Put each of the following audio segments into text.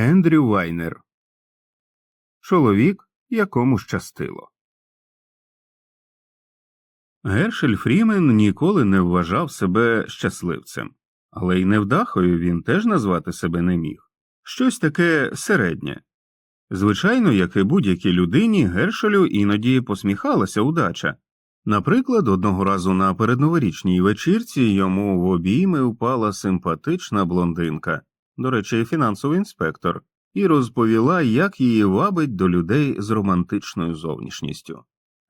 Ендрю Вайнер Чоловік, якому щастило. Гершель Фрімен ніколи не вважав себе щасливцем, але й невдахою він теж назвати себе не міг щось таке середнє. Звичайно, як і будь-якій людині, Гершелю іноді посміхалася удача. Наприклад, одного разу на передноворічній вечірці йому в обійми впала симпатична блондинка, до речі, фінансовий інспектор, і розповіла, як її вабить до людей з романтичною зовнішністю.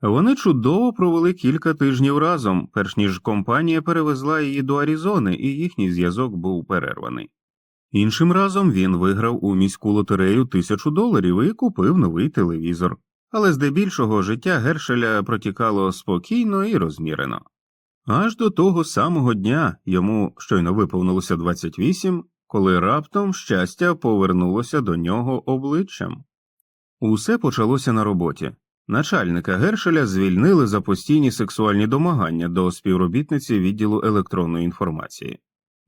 Вони чудово провели кілька тижнів разом, перш ніж компанія перевезла її до Аризони, і їхній зв'язок був перерваний. Іншим разом він виграв у міську лотерею тисячу доларів і купив новий телевізор, але здебільшого життя Гершеля протікало спокійно і розмірено. Аж до того самого дня йому щойно виповнилося 28, коли раптом щастя повернулося до нього обличчям. Усе почалося на роботі. Начальника Гершеля звільнили за постійні сексуальні домагання до співробітниці відділу електронної інформації.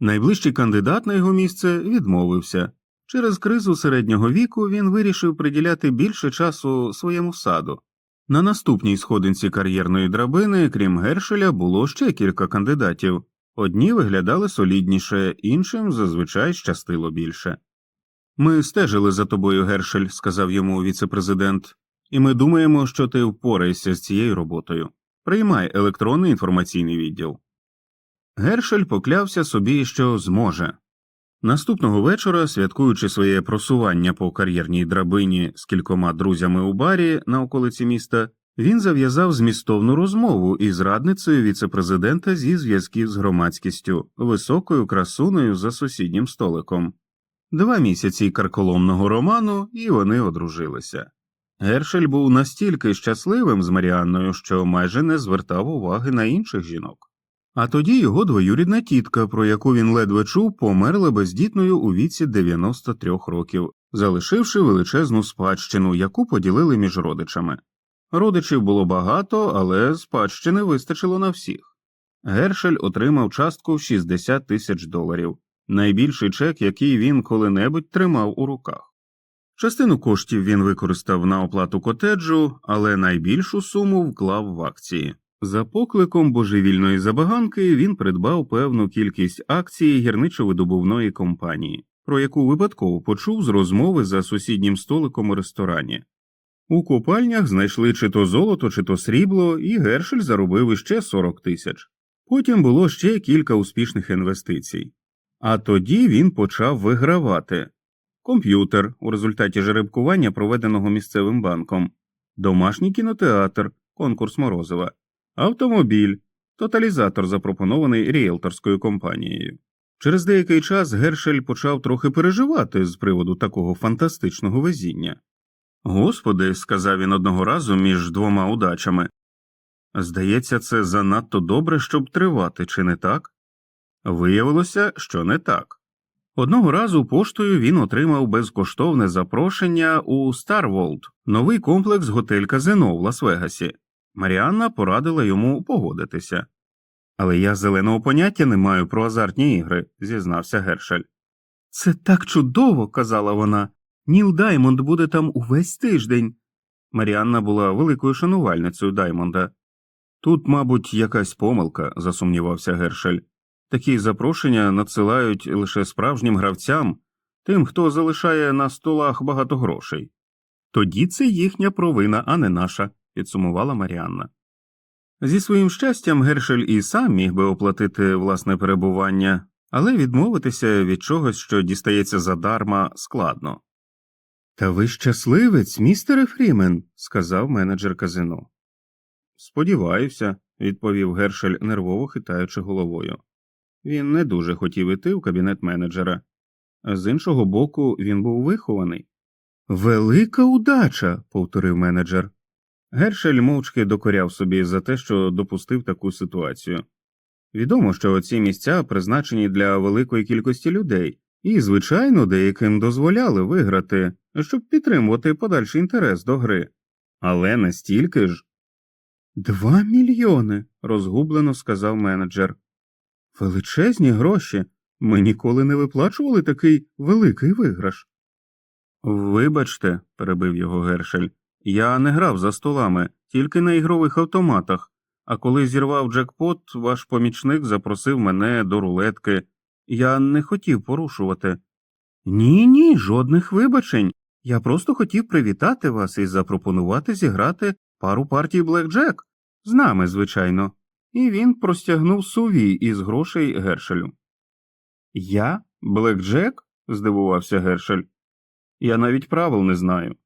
Найближчий кандидат на його місце відмовився. Через кризу середнього віку він вирішив приділяти більше часу своєму саду. На наступній сходинці кар'єрної драбини, крім Гершеля, було ще кілька кандидатів одні виглядали солідніше, іншим зазвичай щастило більше. Ми стежили за тобою, Гершель, сказав йому віцепрезидент, і ми думаємо, що ти впораєшся з цією роботою. Приймай електронний інформаційний відділ. Гершель поклявся собі, що зможе. Наступного вечора, святкуючи своє просування по кар'єрній драбині з кількома друзями у барі на околиці міста, він зав'язав змістовну розмову із радницею віцепрезидента зі зв'язків з громадськістю, високою красуною за сусіднім столиком. Два місяці карколомного роману, і вони одружилися. Гершель був настільки щасливим з Маріанною, що майже не звертав уваги на інших жінок. А тоді його двоюрідна тітка, про яку він ледве чув, померла бездітною у віці 93 років, залишивши величезну спадщину, яку поділили між родичами. Родичів було багато, але спадщини вистачило на всіх. Гершель отримав частку в 60 тисяч доларів, найбільший чек, який він коли-небудь тримав у руках. Частину коштів він використав на оплату котеджу, але найбільшу суму вклав в акції. За покликом божевільної забаганки він придбав певну кількість акцій гірничо-видобувної компанії, про яку випадково почув з розмови за сусіднім столиком у ресторані. У копальнях знайшли чи то золото, чи то срібло, і Гершель заробив іще 40 тисяч. Потім було ще кілька успішних інвестицій. А тоді він почав вигравати комп'ютер у результаті жеребкування, проведеного місцевим банком, домашній кінотеатр, конкурс Морозова автомобіль, тоталізатор, запропонований ріелторською компанією. Через деякий час Гершель почав трохи переживати з приводу такого фантастичного везіння. Господи, сказав він одного разу між двома удачами. Здається, це занадто добре, щоб тривати, чи не так? Виявилося, що не так. Одного разу поштою він отримав безкоштовне запрошення у Старволд, новий комплекс готель Казино в Лас-Вегасі. Маріанна порадила йому погодитися. Але я зеленого поняття не маю про азартні ігри, зізнався Гершель. Це так чудово, казала вона. Ніл Даймонд буде там увесь тиждень. Маріанна була великою шанувальницею Даймонда. Тут, мабуть, якась помилка, засумнівався Гершель. Такі запрошення надсилають лише справжнім гравцям, тим, хто залишає на столах багато грошей. Тоді це їхня провина, а не наша підсумувала Маріанна. Зі своїм щастям Гершель і сам міг би оплатити власне перебування, але відмовитися від чогось, що дістається задарма, складно. Та ви щасливець, містере Фрімен, сказав менеджер казино. Сподіваюся, відповів Гершель, нервово хитаючи головою. Він не дуже хотів іти в кабінет менеджера, з іншого боку, він був вихований. Велика удача, повторив менеджер. Гершель мовчки докоряв собі за те, що допустив таку ситуацію. Відомо, що ці місця призначені для великої кількості людей, і, звичайно, деяким дозволяли виграти, щоб підтримувати подальший інтерес до гри. Але настільки ж. Два мільйони. розгублено сказав менеджер. Величезні гроші. Ми ніколи не виплачували такий великий виграш. Вибачте, перебив його Гершель, я не грав за столами, тільки на ігрових автоматах, а коли зірвав джекпот, ваш помічник запросив мене до рулетки. Я не хотів порушувати. Ні, ні, жодних вибачень. Я просто хотів привітати вас і запропонувати зіграти пару партій Блекджек. З нами, звичайно. І він простягнув сувій із грошей Гершелю. Я? Блекджек? здивувався Гершель. Я навіть правил не знаю.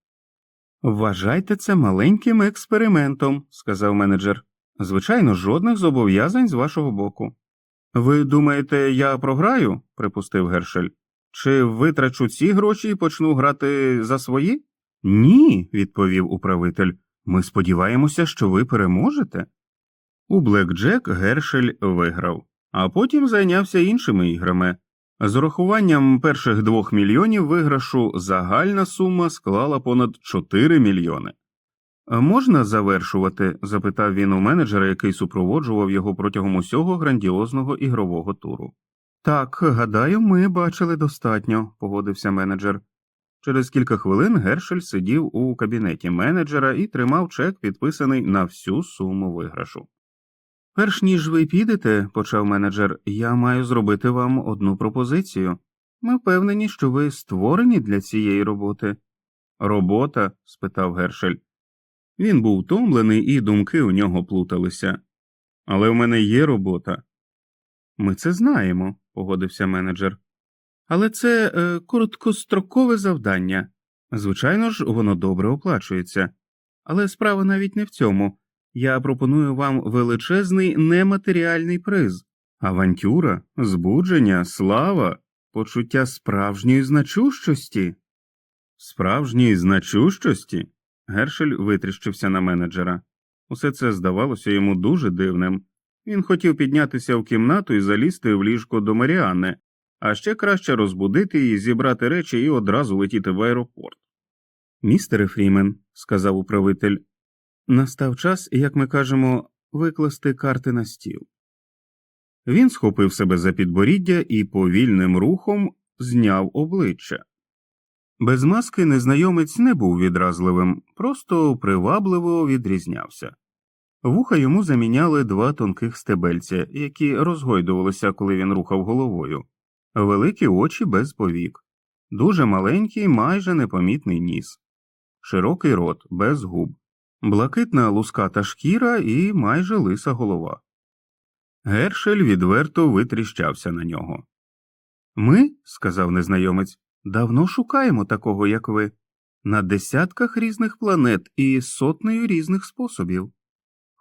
Вважайте це маленьким експериментом, сказав менеджер. Звичайно, жодних зобов'язань з вашого боку. Ви думаєте, я програю? припустив Гершель. Чи витрачу ці гроші і почну грати за свої? Ні, відповів управитель. Ми сподіваємося, що ви переможете. У Блекджек Гершель виграв, а потім зайнявся іншими іграми. З урахуванням перших двох мільйонів виграшу загальна сума склала понад 4 мільйони. Можна завершувати? запитав він у менеджера, який супроводжував його протягом усього грандіозного ігрового туру. Так, гадаю, ми бачили достатньо, погодився менеджер. Через кілька хвилин Гершель сидів у кабінеті менеджера і тримав чек, підписаний на всю суму виграшу. Перш ніж ви підете, почав менеджер, я маю зробити вам одну пропозицію. Ми впевнені, що ви створені для цієї роботи. Робота? спитав Гершель. Він був втомлений, і думки у нього плуталися. Але в мене є робота. Ми це знаємо, погодився менеджер. Але це е, короткострокове завдання. Звичайно ж, воно добре оплачується. Але справа навіть не в цьому. Я пропоную вам величезний нематеріальний приз авантюра, збудження, слава, почуття справжньої значущості. Справжньої значущості? Гершель витріщився на менеджера. Усе це здавалося йому дуже дивним. Він хотів піднятися в кімнату і залізти в ліжко до Маріанни, а ще краще розбудити її, зібрати речі і одразу летіти в аеропорт. Містере Фрімен, сказав управитель, настав час, як ми кажемо, викласти карти на стіл. Він схопив себе за підборіддя і повільним рухом зняв обличчя. Без маски незнайомець не був відразливим, просто привабливо відрізнявся. Вуха йому заміняли два тонких стебельця, які розгойдувалися, коли він рухав головою, великі очі без повік, дуже маленький, майже непомітний ніс, широкий рот без губ, блакитна луската шкіра і майже лиса голова. Гершель відверто витріщався на нього. Ми, сказав незнайомець, давно шукаємо такого, як ви, на десятках різних планет і сотнею різних способів.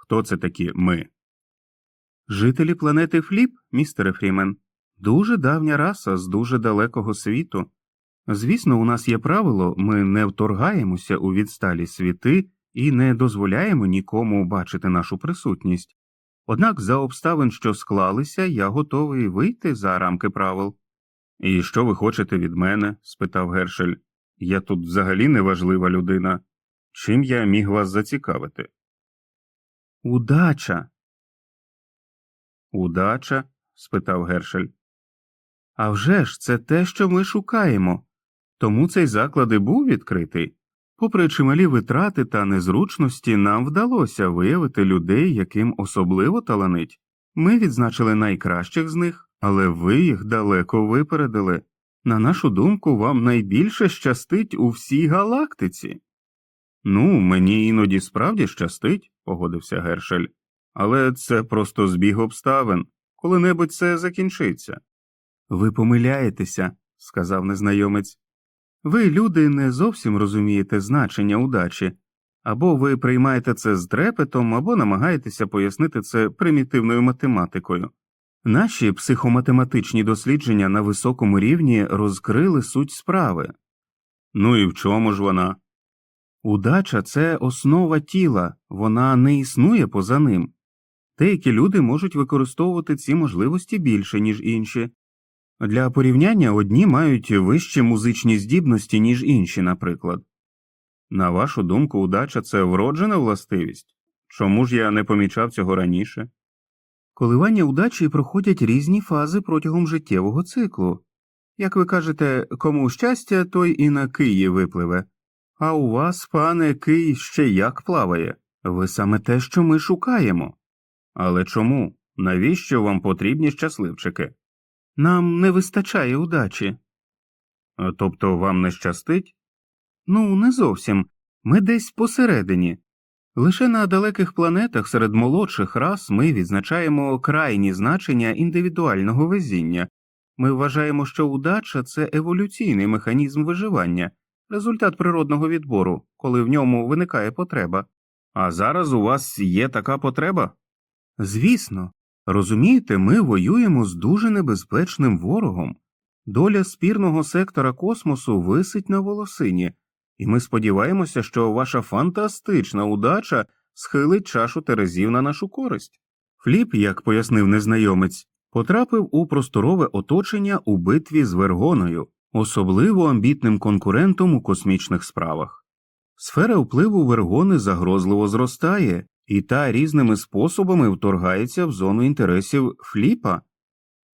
Хто це такі ми? Жителі планети Фліп, містере Фрімен, дуже давня раса з дуже далекого світу. Звісно, у нас є правило ми не вторгаємося у відсталі світи і не дозволяємо нікому бачити нашу присутність. Однак за обставин, що склалися, я готовий вийти за рамки правил. І що ви хочете від мене? спитав Гершель. Я тут взагалі неважлива людина. Чим я міг вас зацікавити? Удача. Удача? спитав Гершель. «А вже ж, це те, що ми шукаємо. Тому цей заклад і був відкритий. Попри чималі витрати та незручності, нам вдалося виявити людей, яким особливо таланить. Ми відзначили найкращих з них, але ви їх далеко випередили. На нашу думку, вам найбільше щастить у всій галактиці. Ну, мені іноді справді щастить, погодився Гершель, але це просто збіг обставин. Коли-небудь це закінчиться. Ви помиляєтеся, сказав незнайомець. Ви, люди, не зовсім розумієте значення удачі, або ви приймаєте це з трепетом, або намагаєтеся пояснити це примітивною математикою. Наші психоматематичні дослідження на високому рівні розкрили суть справи. Ну і в чому ж вона? Удача це основа тіла, вона не існує поза ним. Деякі люди можуть використовувати ці можливості більше, ніж інші. Для порівняння одні мають вищі музичні здібності, ніж інші, наприклад. На вашу думку, удача це вроджена властивість? Чому ж я не помічав цього раніше? Коливання удачі проходять різні фази протягом життєвого циклу. Як ви кажете, кому щастя, той і на Киї випливе. А у вас, пане, Кий ще як плаває. Ви саме те, що ми шукаємо. Але чому? Навіщо вам потрібні щасливчики? Нам не вистачає удачі. Тобто вам не щастить? Ну, не зовсім. Ми десь посередині. Лише на далеких планетах серед молодших рас ми відзначаємо крайні значення індивідуального везіння. Ми вважаємо, що удача це еволюційний механізм виживання, результат природного відбору, коли в ньому виникає потреба. А зараз у вас є така потреба? Звісно. Розумієте, ми воюємо з дуже небезпечним ворогом. Доля спірного сектора космосу висить на волосині, і ми сподіваємося, що ваша фантастична удача схилить чашу терезів на нашу користь. Фліп, як пояснив незнайомець, потрапив у просторове оточення у битві з Вергоною, особливо амбітним конкурентом у космічних справах. Сфера впливу Вергони загрозливо зростає, і та різними способами вторгається в зону інтересів Фліпа.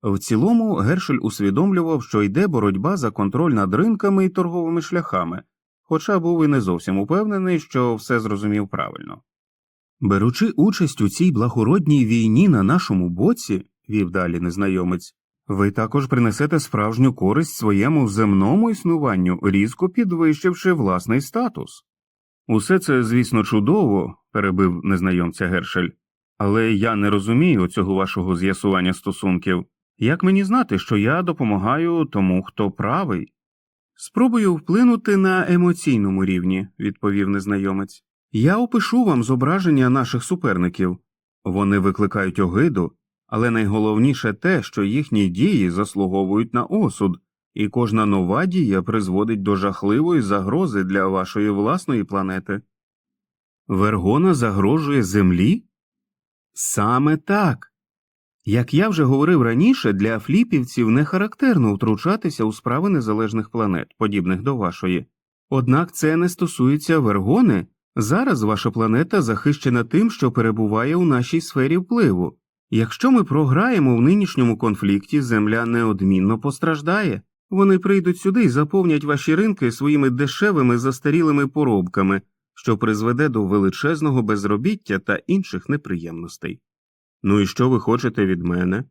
В цілому Гершель усвідомлював, що йде боротьба за контроль над ринками і торговими шляхами, хоча був і не зовсім упевнений, що все зрозумів правильно. Беручи участь у цій благородній війні на нашому боці, вів далі незнайомець, ви також принесете справжню користь своєму земному існуванню, різко підвищивши власний статус. Усе це, звісно, чудово, перебив незнайомця Гершель, але я не розумію цього вашого з'ясування стосунків. Як мені знати, що я допомагаю тому, хто правий? Спробую вплинути на емоційному рівні, відповів незнайомець. Я опишу вам зображення наших суперників. Вони викликають огиду, але найголовніше те, що їхні дії заслуговують на осуд, і кожна нова дія призводить до жахливої загрози для вашої власної планети. Вергона загрожує Землі? Саме так. Як я вже говорив раніше, для фліпівців не характерно втручатися у справи незалежних планет, подібних до вашої. Однак це не стосується Вергони. Зараз ваша планета захищена тим, що перебуває у нашій сфері впливу. Якщо ми програємо в нинішньому конфлікті, Земля неодмінно постраждає. Вони прийдуть сюди і заповнять ваші ринки своїми дешевими застарілими поробками, що призведе до величезного безробіття та інших неприємностей. Ну і що ви хочете від мене?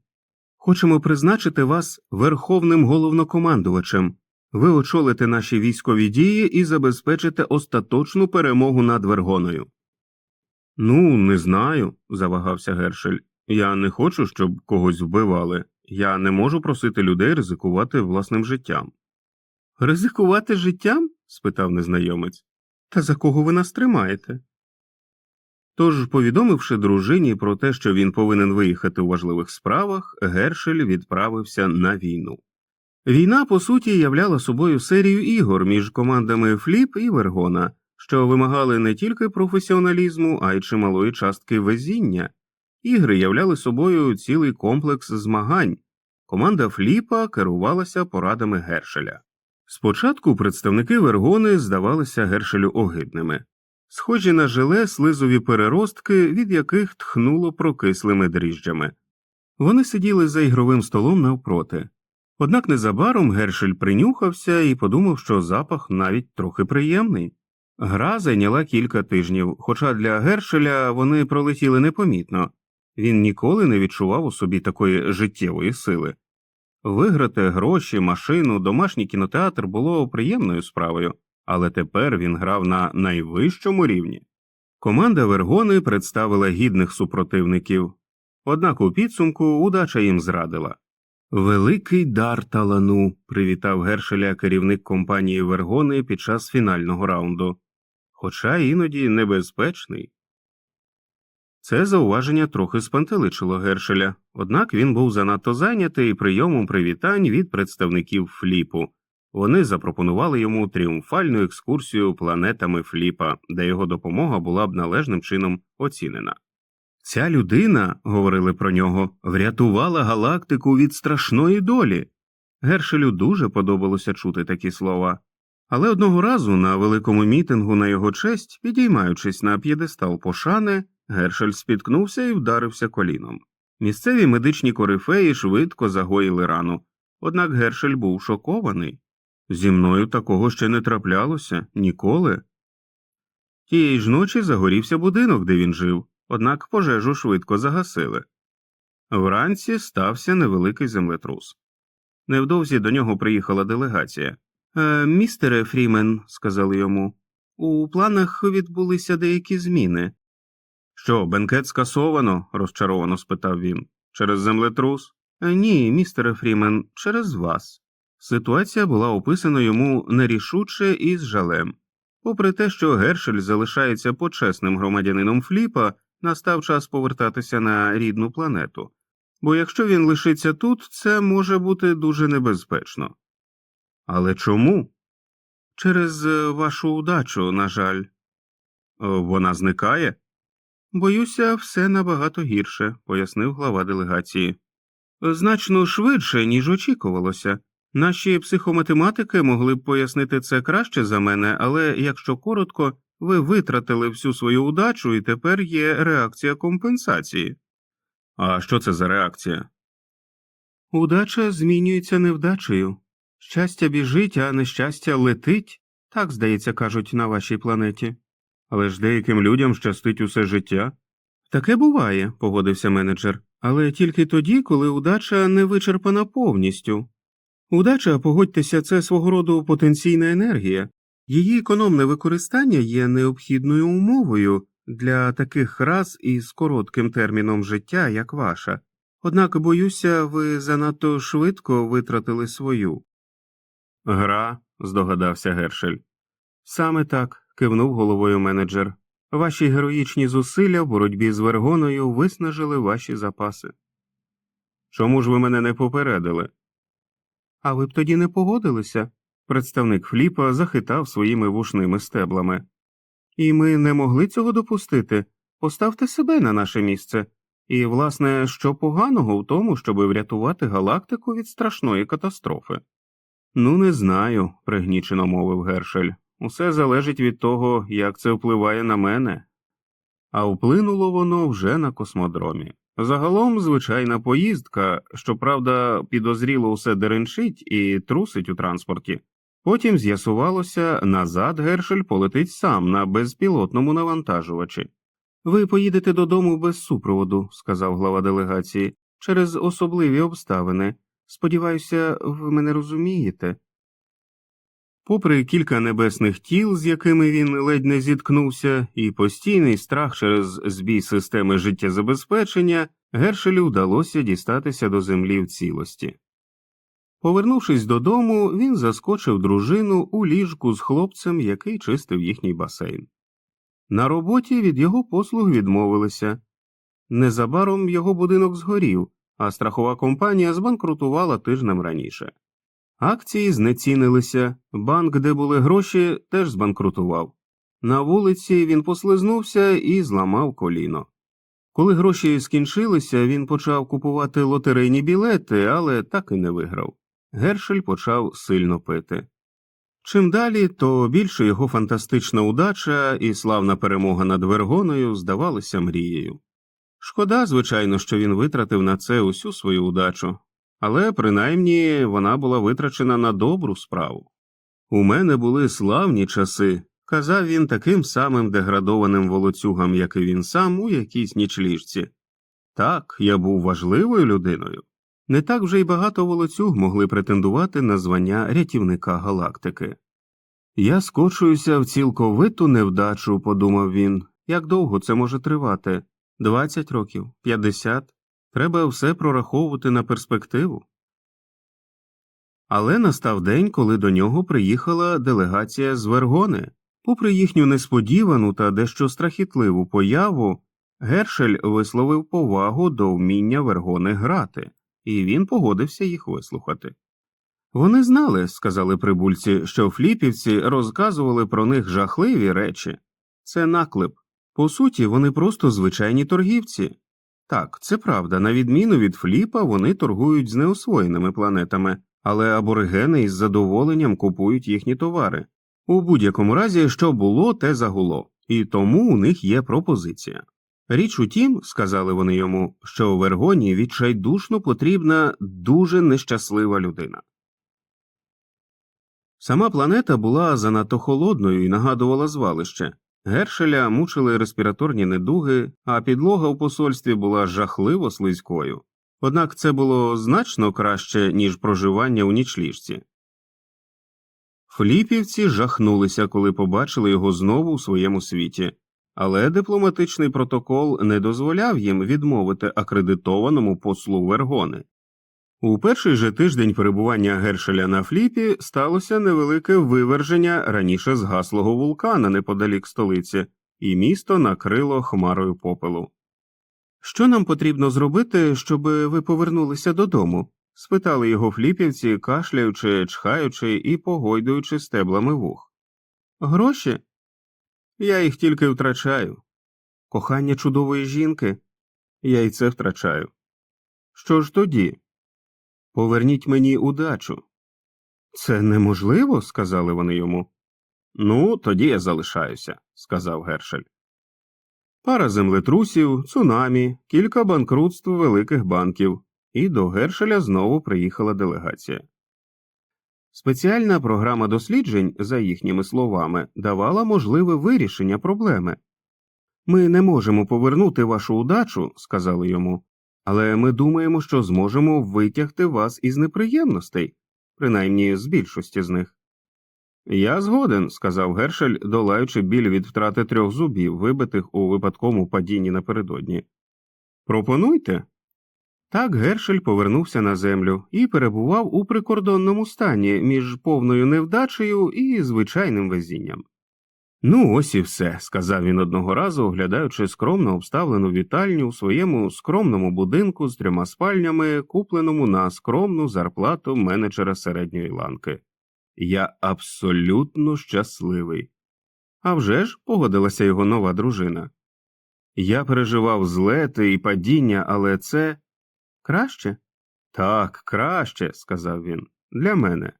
Хочемо призначити вас верховним головнокомандувачем. Ви очолите наші військові дії і забезпечите остаточну перемогу над Вергоною. Ну, не знаю, завагався Гершель. Я не хочу, щоб когось вбивали. Я не можу просити людей ризикувати власним життям. Ризикувати життям? спитав незнайомець. Та за кого ви нас тримаєте? Тож, повідомивши дружині про те, що він повинен виїхати у важливих справах, Гершель відправився на війну. Війна, по суті, являла собою серію ігор між командами Фліп і Вергона, що вимагали не тільки професіоналізму, а й чималої частки везіння. Ігри являли собою цілий комплекс змагань. Команда Фліпа керувалася порадами Гершеля. Спочатку представники Вергони здавалися Гершелю огидними, схожі на желе слизові переростки, від яких тхнуло прокислими дріжджами. Вони сиділи за ігровим столом навпроти. Однак незабаром Гершель принюхався і подумав, що запах навіть трохи приємний. Гра зайняла кілька тижнів, хоча для Гершеля вони пролетіли непомітно він ніколи не відчував у собі такої життєвої сили. Виграти гроші, машину, домашній кінотеатр було приємною справою, але тепер він грав на найвищому рівні. Команда Вергони представила гідних супротивників, однак у підсумку удача їм зрадила. Великий дар талану, привітав Гершеля керівник компанії Вергони під час фінального раунду, хоча іноді небезпечний. Це зауваження трохи спантеличило Гершеля, однак він був занадто зайнятий прийомом привітань від представників Фліпу. Вони запропонували йому тріумфальну екскурсію планетами Фліпа, де його допомога була б належним чином оцінена. Ця людина, говорили про нього, врятувала галактику від страшної долі. Гершелю дуже подобалося чути такі слова. Але одного разу на великому мітингу на його честь, підіймаючись на п'єдестал пошани, Гершель спіткнувся і вдарився коліном. Місцеві медичні корифеї швидко загоїли рану. Однак Гершель був шокований. Зі мною такого ще не траплялося ніколи. Тієї ж ночі загорівся будинок, де він жив, однак пожежу швидко загасили. Вранці стався невеликий землетрус. Невдовзі до нього приїхала делегація. «Е, містере Фрімен, сказали йому, у планах відбулися деякі зміни. Що, бенкет скасовано? розчаровано спитав він. Через землетрус? «Е, Ні, містере Фрімен, через вас. Ситуація була описана йому нерішуче і з жалем. Попри те, що Гершель залишається почесним громадянином Фліпа, настав час повертатися на рідну планету, бо якщо він лишиться тут, це може бути дуже небезпечно. Але чому? Через е, вашу удачу, на жаль. Вона зникає? Боюся, все набагато гірше, пояснив глава делегації. Значно швидше, ніж очікувалося. Наші психоматематики могли б пояснити це краще за мене, але якщо коротко, ви витратили всю свою удачу і тепер є реакція компенсації. А що це за реакція? Удача змінюється невдачею. Щастя біжить, а нещастя летить, так, здається, кажуть на вашій планеті. Але ж деяким людям щастить усе життя. Таке буває, погодився менеджер, але тільки тоді, коли удача не вичерпана повністю. Удача, погодьтеся, це свого роду потенційна енергія. Її економне використання є необхідною умовою для таких раз із коротким терміном життя, як ваша. Однак, боюся, ви занадто швидко витратили свою. Гра, здогадався Гершель. Саме так, кивнув головою менеджер. Ваші героїчні зусилля в боротьбі з вергоною виснажили ваші запаси. Чому ж ви мене не попередили? А ви б тоді не погодилися? Представник Фліпа захитав своїми вушними стеблами. І ми не могли цього допустити. Поставте себе на наше місце. І, власне, що поганого в тому, щоби врятувати галактику від страшної катастрофи? Ну, не знаю, пригнічено мовив Гершель. Усе залежить від того, як це впливає на мене. А вплинуло воно вже на космодромі. Загалом звичайна поїздка, щоправда, підозріло усе деренчить і трусить у транспорті. Потім з'ясувалося, назад Гершель полетить сам на безпілотному навантажувачі. Ви поїдете додому без супроводу, сказав глава делегації, через особливі обставини. Сподіваюся, ви мене розумієте. Попри кілька небесних тіл, з якими він ледь не зіткнувся, і постійний страх через збій системи життєзабезпечення, Гершелю вдалося дістатися до землі в цілості. Повернувшись додому, він заскочив дружину у ліжку з хлопцем, який чистив їхній басейн. На роботі від його послуг відмовилися. Незабаром його будинок згорів, а страхова компанія збанкрутувала тижнем раніше. Акції знецінилися, банк, де були гроші, теж збанкрутував. На вулиці він послизнувся і зламав коліно. Коли гроші скінчилися, він почав купувати лотерейні білети, але так і не виграв. Гершель почав сильно пити. Чим далі, то більше його фантастична удача і славна перемога над Вергоною здавалися мрією. Шкода, звичайно, що він витратив на це усю свою удачу, але принаймні вона була витрачена на добру справу. У мене були славні часи, казав він таким самим деградованим волоцюгам, як і він сам у якійсь нічліжці. Так, я був важливою людиною. Не так вже й багато волоцюг могли претендувати на звання рятівника галактики. Я скочуюся в цілковиту невдачу, подумав він. Як довго це може тривати? Двадцять років, п'ятдесят. Треба все прораховувати на перспективу. Але настав день, коли до нього приїхала делегація з Вергони. Попри їхню несподівану та дещо страхітливу появу, Гершель висловив повагу до вміння Вергони грати, і він погодився їх вислухати. Вони знали, сказали прибульці, що фліпівці розказували про них жахливі речі. Це наклеп. По суті, вони просто звичайні торгівці. Так, це правда, на відміну від фліпа, вони торгують з неосвоєними планетами, але аборигени із задоволенням купують їхні товари. У будь-якому разі, що було, те загуло, і тому у них є пропозиція. Річ у тім, сказали вони йому, що у Вергоні відчайдушно потрібна дуже нещаслива людина. Сама планета була занадто холодною і нагадувала звалище. Гершеля мучили респіраторні недуги, а підлога у посольстві була жахливо слизькою. Однак це було значно краще, ніж проживання у нічліжці. Фліпівці жахнулися, коли побачили його знову у своєму світі, але дипломатичний протокол не дозволяв їм відмовити акредитованому послу Вергони. У перший же тиждень перебування Гершеля на фліпі сталося невелике виверження раніше згаслого вулкана неподалік столиці, і місто накрило хмарою попелу. Що нам потрібно зробити, щоб ви повернулися додому? спитали його фліпівці, кашляючи, чхаючи і погойдуючи стеблами вух. Гроші? Я їх тільки втрачаю. Кохання чудової жінки? Я й це втрачаю. Що ж тоді? Поверніть мені удачу. Це неможливо, сказали вони йому. Ну, тоді я залишаюся, сказав Гершель. Пара землетрусів, цунамі, кілька банкрутств великих банків, і до Гершеля знову приїхала делегація. Спеціальна програма досліджень, за їхніми словами, давала можливе вирішення проблеми. Ми не можемо повернути вашу удачу, сказали йому, але ми думаємо, що зможемо витягти вас із неприємностей, принаймні з більшості з них. Я згоден, сказав Гершель, долаючи біль від втрати трьох зубів, вибитих у випадковому падінні напередодні. Пропонуйте. Так Гершель повернувся на землю і перебував у прикордонному стані між повною невдачею і звичайним везінням. Ну, ось і все, сказав він одного разу, оглядаючи скромно обставлену вітальню у своєму скромному будинку з трьома спальнями, купленому на скромну зарплату менеджера середньої ланки. Я абсолютно щасливий. А вже ж погодилася його нова дружина. Я переживав злети і падіння, але це краще? Так, краще, сказав він, для мене.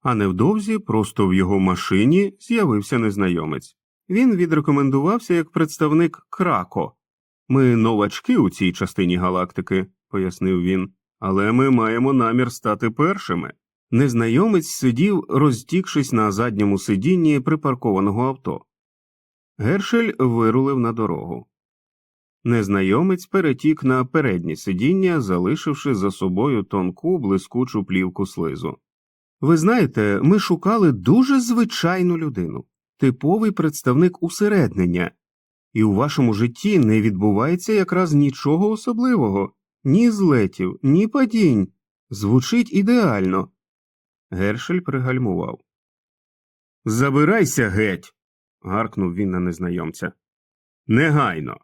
А невдовзі просто в його машині з'явився незнайомець. Він відрекомендувався як представник Крако. Ми новачки у цій частині галактики, пояснив він, але ми маємо намір стати першими. Незнайомець сидів, розтікшись на задньому сидінні припаркованого авто. Гершель вирулив на дорогу. Незнайомець перетік на переднє сидіння, залишивши за собою тонку блискучу плівку слизу. Ви знаєте, ми шукали дуже звичайну людину, типовий представник усереднення, і у вашому житті не відбувається якраз нічого особливого, ні злетів, ні падінь. Звучить ідеально. Гершель пригальмував. Забирайся геть. гаркнув він на незнайомця. Негайно.